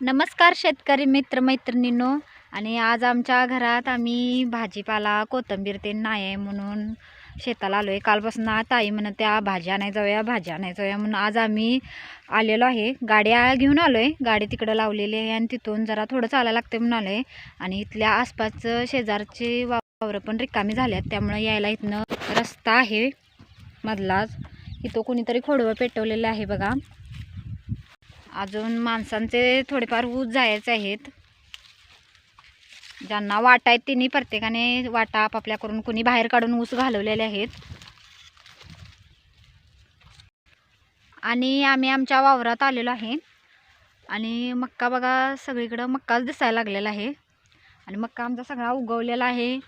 नमस्कार शेतकरी मित्र मैत्रिणींनो. आणि आज आमच्या घरात आम्ही भाजीपाला कोथिंबीर ते नाही आहे म्हणून शेताला आलो आहे कालपासून ताई म्हणत त्या भाज्या आणाय जाऊया भाज्या आणाय जाऊया म्हणून आज आम्ही आलेलो आहे. गाड्या घेऊन आलो आहे गाडी तिकडं लावलेली आहे आणि तिथून जरा थोडं चालायला लागते म्हणून आलो आहे आणि इथल्या आसपासचं शेजारचे वावरं पण रिकामी झाल्यात त्यामुळे यायला इथनं रस्ता आहे मधलाच. इथं कोणीतरी खोडवं पेटवलेलं आहे बघा. अजून माणसांचे थोडेफार ऊस जायचे आहेत. ज्यांना वाटा आहेत त्यांनी प्रत्येकाने वाटा आपापल्या करून कुणी बाहेर काढून ऊस घालवलेले आहेत. आणि आम्ही आमच्या वावरात आलेलो आहे. आणि मक्का बघा सगळीकडं मक्काच दिसायला लागलेला आहे. आणि मक्का आमचा सगळा उगवलेला आहे.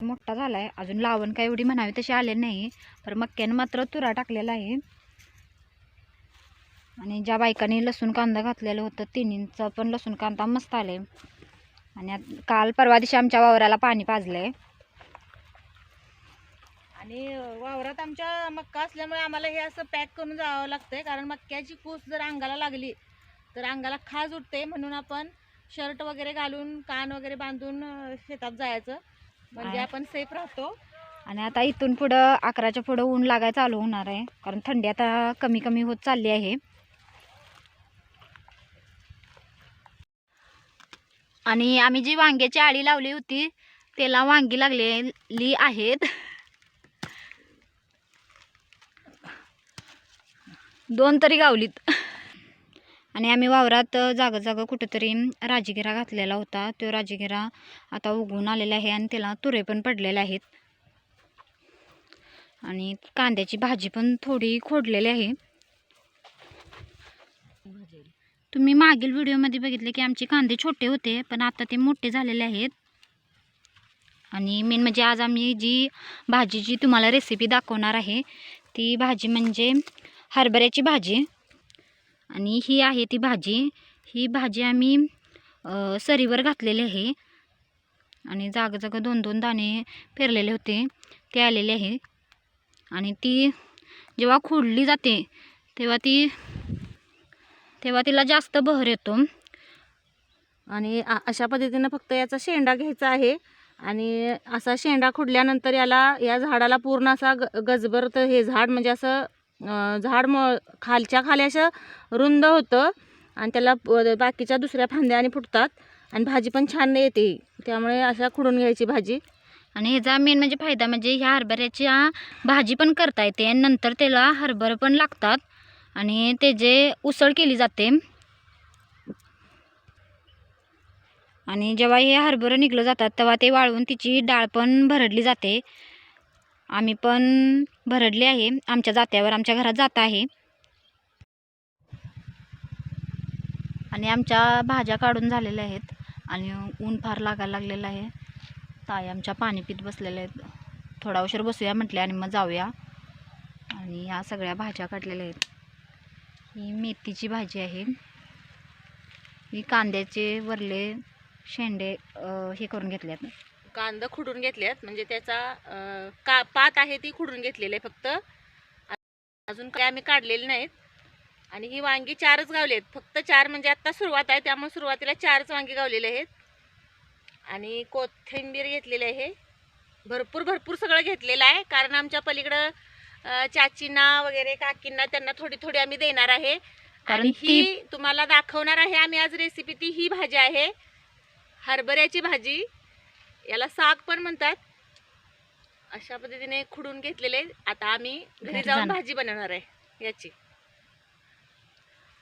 मोठा झाला आहे अजून लावण काय एवढी म्हणावी तशी आले नाही. तर मक्क्यानं मात्र तुरा टाकलेला आहे. आणि ज्या बायकांनी लसूण कांदा घातलेलं होतं तिन्हींचं पण लसूण कांदा मस्त आले आणि आत- काल परवा दिवशी आमच्या वावराला पाणी पाजलंय. आणि वावरात आमच्या मक्का असल्यामुळे आम्हाला हे असं पॅक करून जावं लागतंय. कारण मक्याची कूस जर अंगाला लागली तर अंगाला खाज उठते म्हणून आपण शर्ट वगैरे घालून कान वगैरे बांधून शेतात जायचं. म्हणजे आपण सेफ राहतो. आणि आता इथून पुढं अकराच्या पुढं ऊन लागायला चालू होणार आहे. कारण थंडी आता कमी कमी होत चालली आहे. आणि आम्ही जी वांग्याची आळी लावली होती त्याला वांगी लागलेली आहेत. दोन तरी गावलीत. आणि आम्ही वावरात जागं जागं कुठंतरी राजगिरा घातलेला होता. तो राजगिरा आता उगवून आलेला आहे आणि त्याला तुरे पण पडलेले आहेत. आणि कांद्याची भाजी पण थोडी खोडलेली आहे. तुम्ही मागील व्हिडिओमध्ये बघितले की आमचे कांदे छोटे होते पण आता ते मोठे झालेले आहेत. आणि मेन म्हणजे आज आम्ही जी भाजीची तुम्हाला रेसिपी दाखवणार आहे ती भाजी म्हणजे हरभऱ्याची भाजी. आणि ही आहे ती भाजी. ही भाजी आम्ही सरीवर घातलेली आहे. आणि जागा दोन दोन दाणे पेरलेले होते ते आलेले आहे. आणि ती जेव्हा खोडली जाते तेव्हा ती तेव्हा तिला जास्त बहर येतो. आणि अशा पद्धतीनं फक्त याचा शेंडा घ्यायचा आहे. आणि असा शेंडा खुडल्यानंतर याला या झाडाला पूर्ण असा ग गजबर तर हे झाड म्हणजे असं झाड म खालच्या खाली असं रुंद होतं. आणि त्याला बाकीच्या दुसऱ्या फांद्या आणि फुटतात. आणि भाजी पण छान येते. त्यामुळे अशा खुडून घ्यायची भाजी. आणि ह्याचा मेन म्हणजे फायदा म्हणजे ह्या हरभऱ्याच्या भाजी पण करता येते. आणि नंतर त्याला हरभरं पण लागतात. आणि ते जे उसळ केली जाते. आणि जेव्हा हे हरभरं निघलं जातात तेव्हा ते वाळवून तिची डाळ पण भरडली जाते. आम्ही पण भरडली आहे. आमच्या जात्यावर आमच्या घरात जाता आहे. आणि आमच्या भाज्या काढून झालेल्या आहेत. आणि ऊन फार लागायला लागलेलं आहे. ताई आमच्या पाणी पित बसलेल्या आहेत. थोडा उशीर बसूया म्हटले आणि मग जाऊया. आणि ह्या सगळ्या भाज्या काढलेल्या आहेत. ही मेथीची भाजी आहे. ही कांद्याचे वरले शेंडे हे करून घेतले आहेत कांदा खुडून घेतल्यात. म्हणजे त्याचा का पात आहे ती खुडून घेतलेली आहे फक्त. अजून काय आम्ही काढलेले नाहीत. आणि ही वांगी चारच गावली आहेत. फक्त चार म्हणजे आत्ता सुरुवात आहे. त्यामुळे सुरुवातीला चारच वांगी गावलेले आहेत. आणि कोथिंबीर घेतलेली आहे. भरपूर भरपूर सगळं घेतलेलं आहे. कारण आमच्या पलीकडं चाचींना वगैरे काकींना त्यांना थोडी थोडी आम्ही देणार आहे. आणि ही तुम्हाला दाखवणार आहे आम्ही आज रेसिपी ती ही भाजी आहे. हरभऱ्याची भाजी. याला साग पण म्हणतात. अशा पद्धतीने खुडून घेतलेले. आता आम्ही घरी घरी जाऊन. भाजी बनवणार आहे याची.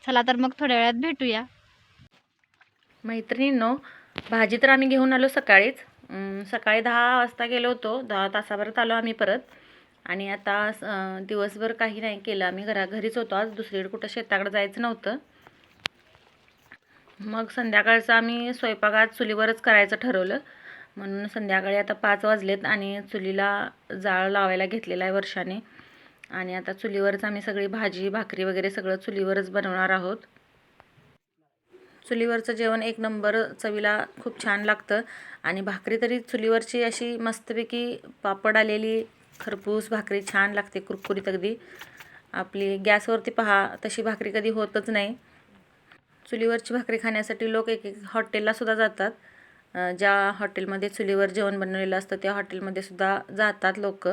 चला तर मग थोड्या वेळात भेटूया. मैत्रिणींनो भाजी तर आम्ही घेऊन आलो सकाळीच. सकाळी दहा वाजता गेलो होतो. दहा तासाभरात आलो आम्ही परत. आणि आता दिवसभर काही नाही केलं. आम्ही घरा घरीच होतो. आज दुसरीकडे कुठं शेताकडे जायचं नव्हतं. मग संध्याकाळचं आम्ही स्वयंपाकात चुलीवरच करायचं ठरवलं. म्हणून संध्याकाळी आता पाच वाजलेत आणि चुलीला जाळ लावायला घेतलेला आहे वर्षाने. आणि आता चुलीवरच आम्ही सगळी भाजी भाकरी वगैरे सगळं चुलीवरच बनवणार आहोत. चुलीवरचं जेवण एक नंबर चवीला खूप छान लागतं. आणि भाकरी तरी चुलीवरची अशी मस्तपैकी पापड आलेली खरपूस भाकरी छान लागते कुरकुरीत अगदी. आपली गॅसवरती पहा तशी भाकरी कधी होतच नाही. चुलीवरची भाकरी खाण्यासाठी लोक एक एक हॉटेललासुद्धा जातात. ज्या हॉटेलमध्ये चुलीवर जेवण बनवलेलं असतं त्या हॉटेलमध्ये सुद्धा जातात लोक.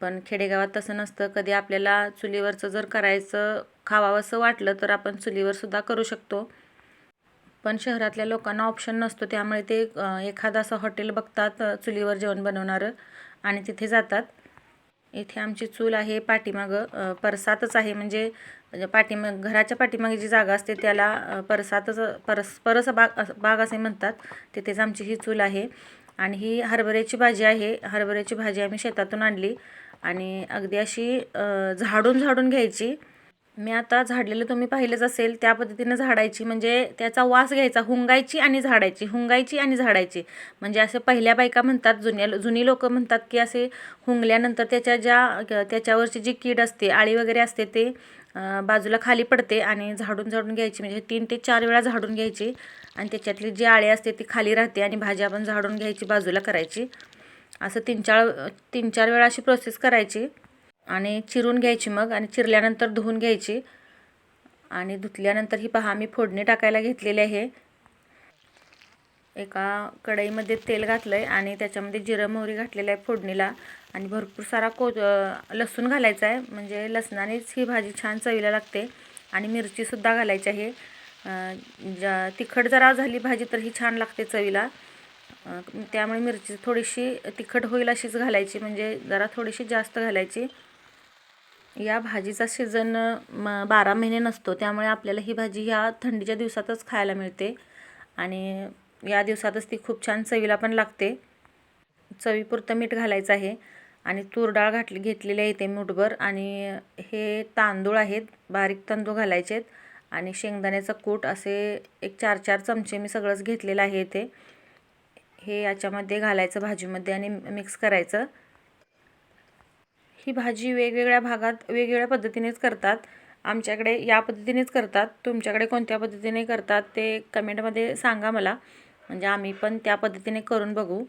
पण खेडेगावात तसं नसतं. कधी आपल्याला चुलीवरचं जर करायचं खावावंसं वाटलं तर आपण चुलीवरसुद्धा करू शकतो. पण शहरातल्या लोकांना ऑप्शन नसतो. त्यामुळे ते एखादा एखादं असं हॉटेल बघतात चुलीवर जेवण बनवणारं. आणि तिथे जातात. इथे आमची चूल आहे पाठीमागं परसातच आहे. म्हणजे, म्हणजे पाठीमाग घराच्या पाठीमागे जी जागा असते त्याला परसातच परस परस बाग बाग असे म्हणतात. तिथेच आमची ही चूल आहे. आणि ही हरभऱ्याची भाजी आहे. हरभऱ्याची भाजी आम्ही शेतातून आणली. आणि अगदी अशी झाडून झाडून घ्यायची. मी आता झाडलेलं तुम्ही पाहिलंच असेल त्या पद्धतीनं झाडायची. म्हणजे त्याचा वास घ्यायचा हुंगायची आणि झाडायची हुंगायची आणि झाडायची. म्हणजे असे पहिल्या बायका म्हणतात जुन्या जुनी लोक म्हणतात की असे हुंगल्यानंतर त्याच्या ज्या त्याच्यावरची जी कीड असते आळी वगैरे असते ते बाजूला खाली पडते आणि झाडून झाडून घ्यायची. म्हणजे तीन ते चार वेळा झाडून घ्यायची आणि त्याच्यातली जी आळी असते ती खाली राहते आणि भाजी आपण झाडून घ्यायची बाजूला करायची. असं तीन चार तीन चार वेळा अशी प्रोसेस करायची. आणि चिरून घ्यायची मग आणि चिरल्यानंतर धुवून घ्यायची. आणि धुतल्यानंतर ही पहा मी फोडणी टाकायला घेतलेली आहे. एका कढईमध्ये तेल घातलं आहे आणि त्याच्यामध्ये जिरं मोहरी घातलेलं आहे फोडणीला. आणि भरपूर सारा को लसूण घालायचा आहे. म्हणजे लसणानेच ही भाजी छान चवीला लागते. आणि मिरचीसुद्धा घालायची आहे. ज्या तिखट जरा झाली भाजी तर ही छान लागते चवीला. त्यामुळे मिरची थोडीशी तिखट होईल अशीच घालायची. म्हणजे जरा थोडीशी जास्त घालायची. या भाजीचा सीझन म बारा महिने नसतो. त्यामुळे आपल्याला ही भाजी ह्या थंडीच्या दिवसातच खायला मिळते. आणि या दिवसातच ती खूप छान चवीला पण लागते. चवीपुरतं मीठ घालायचं आहे. आणि तूर डाळ घातली घेतलेली आहे ते मूठभर. आणि हे तांदूळ आहेत बारीक तांदूळ घालायचे आहेत आणि शेंगदाण्याचं कूट असे एक चार चार चमचे मी सगळंच घेतलेलं आहे इथे. हे याच्यामध्ये घालायचं भाजीमध्ये आणि मिक्स करायचं. ही भाजी वेगवेगळ्या भागात वेगवेगळ्या पद्धतीनेच करतात. आमच्याकडे या पद्धतीनेच करतात. तुमच्याकडे कोणत्या पद्धतीने करतात ते कमेंटमध्ये सांगा मला. म्हणजे आम्ही पण त्या पद्धतीने करून बघू.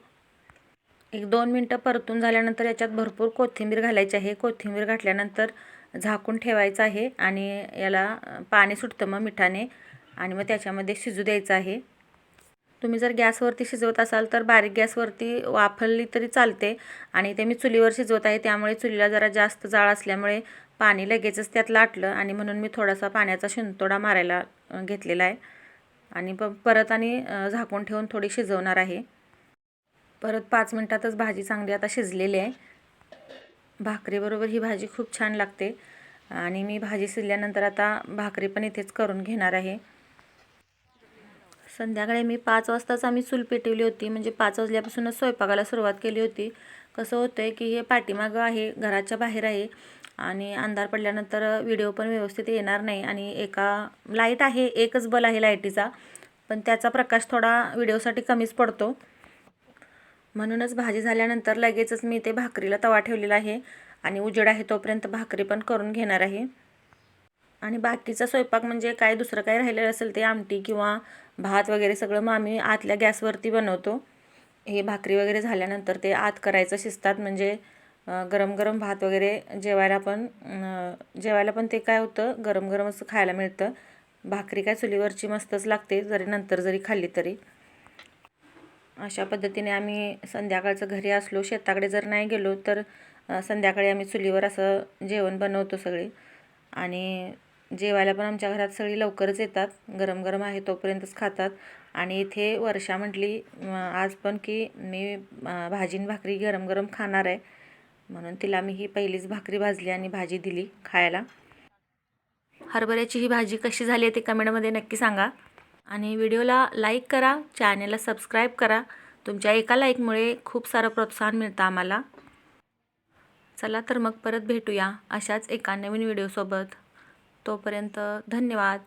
एक दोन मिनटं परतून झाल्यानंतर याच्यात भरपूर कोथिंबीर घालायची आहे. कोथिंबीर घातल्यानंतर झाकून ठेवायचं आहे आणि याला पाणी सुटतं मग मिठाने आणि मग त्याच्यामध्ये शिजू द्यायचं आहे. तुम्ही जर गॅसवरती शिजवत असाल तर बारीक गॅसवरती वाफरली तरी चालते आणि ते मी चुलीवर शिजवत आहे त्यामुळे चुलीला जरा जास्त जाळ असल्यामुळे पाणी लगेचच त्यात लाटलं आणि म्हणून मी थोडासा पाण्याचा शिंतोडा मारायला घेतलेला आहे. आणि प परत आणि झाकून ठेवून थोडी शिजवणार आहे. परत पाच मिनटातच भाजी चांगली आता शिजलेली आहे. भाकरीबरोबर ही भाजी खूप छान लागते आणि मी भाजी शिजल्यानंतर आता भाकरी पण इथेच करून घेणार आहे. संध्याकाळी मी पाच वाजताच आम्ही चूल पेटवली होती. म्हणजे पाच वाजल्यापासूनच स्वयंपाकाला सुरुवात केली होती. कसं होतं आहे की हे पाठीमागं आहे घराच्या बाहेर आहे. आणि अंधार पडल्यानंतर व्हिडिओ पण व्यवस्थित येणार नाही आणि एका लाइट आहे एकच बल आहे लाईटीचा पण त्याचा प्रकाश थोडा व्हिडिओसाठी कमीच पडतो. म्हणूनच भाजी झाल्यानंतर लगेचच मी ते भाकरीला तवा ठेवलेला आहे. आणि उजेड आहे तोपर्यंत भाकरी पण करून घेणार आहे. आणि बाकीचा स्वयंपाक म्हणजे काय दुसरं काय राहिलेलं असेल ते आमटी किंवा भात वगैरे सगळं मग आम्ही आतल्या गॅसवरती बनवतो. हे भाकरी वगैरे झाल्यानंतर ते आत करायचं शिजतात. म्हणजे गरम गरम भात वगैरे जेवायला पण जेवायला पण ते काय होतं गरम गरमच खायला मिळतं. भाकरी काय चुलीवरची मस्तच लागते जरी नंतर जरी खाल्ली तरी. अशा पद्धतीने आम्ही संध्याकाळचं घरी असलो शेताकडे जर नाही गेलो तर संध्याकाळी आम्ही चुलीवर असं जेवण बनवतो सगळे. आणि जेवायला पण आमच्या घरात सगळी लवकरच येतात. गरम गरम आहे तोपर्यंतच खातात. आणि इथे वर्षा म्हटली आज पण की मी भाजीन भाजी आणि भाकरी गरम गरम खाणार आहे. म्हणून तिला मी ही पहिलीच भाकरी भाजली आणि भाजी दिली खायला. हरभऱ्याची ही भाजी कशी झाली आहे ते कमेंटमध्ये नक्की सांगा. आणि व्हिडिओला लाईक करा चॅनेलला सबस्क्राईब करा. तुमच्या एका लाईकमुळे खूप सारं प्रोत्साहन मिळतं आम्हाला. चला तर मग परत भेटूया अशाच एका नवीन व्हिडिओसोबत. तोपर्यंत धन्यवाद.